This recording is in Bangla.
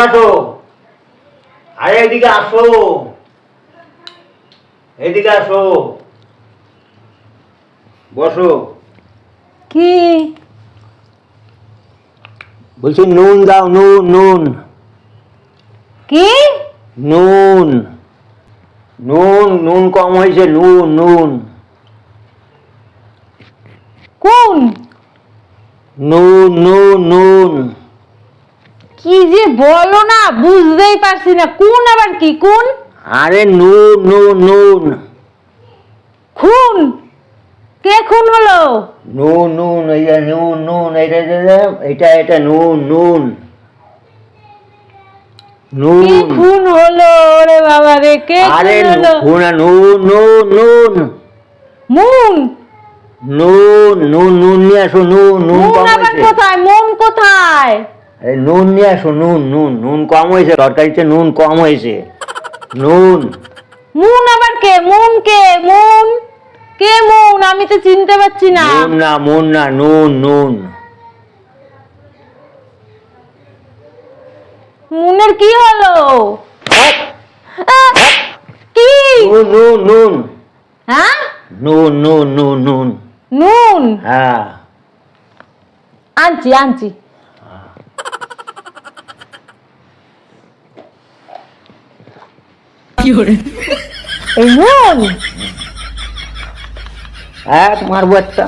আসো আরে এদিকে আসো। এদিকে আসো। বসো। কি? বলছি নুন দাও নুন নুন। কি? নুন। নুন নুন কম হয়েছে নুন নুন। কোন? নুন নুন নুন। কি যে বলো না বুঝতেই পারছি না কোন আবার কি কোন? আরে নুন নুন নুন। খুন? কে খুন হলো? নুন নুন এই যে নুন নুন এটা এটা এটা এটা নুন নুন। কে নুন খুন হলো? ওরে বাবা রে কে আরে খুন নুন নুন নুন নুন। মুন? নুন নুন নুন নিয়ে আসো নুন নুন কোথায়? মুন কোথায়? আরে নুন নিয়ে আসো নুন নুন নুন কম হয়েছে তরকারিতে নুন কম হয়েছে। নুন। মুন আবার কে? মুন কে? মুন কে মুন আমি তো চিনতে পারছি না। নুন না মুন না নুন নুন। মুনের কি হলো? কি? নুন নুন নুন। হ্যাঁ? নুন নুন নুন নুন। নুন? হ্যাঁ। আনছি আনছি। এই হ্যাঁ এক মারবো একটা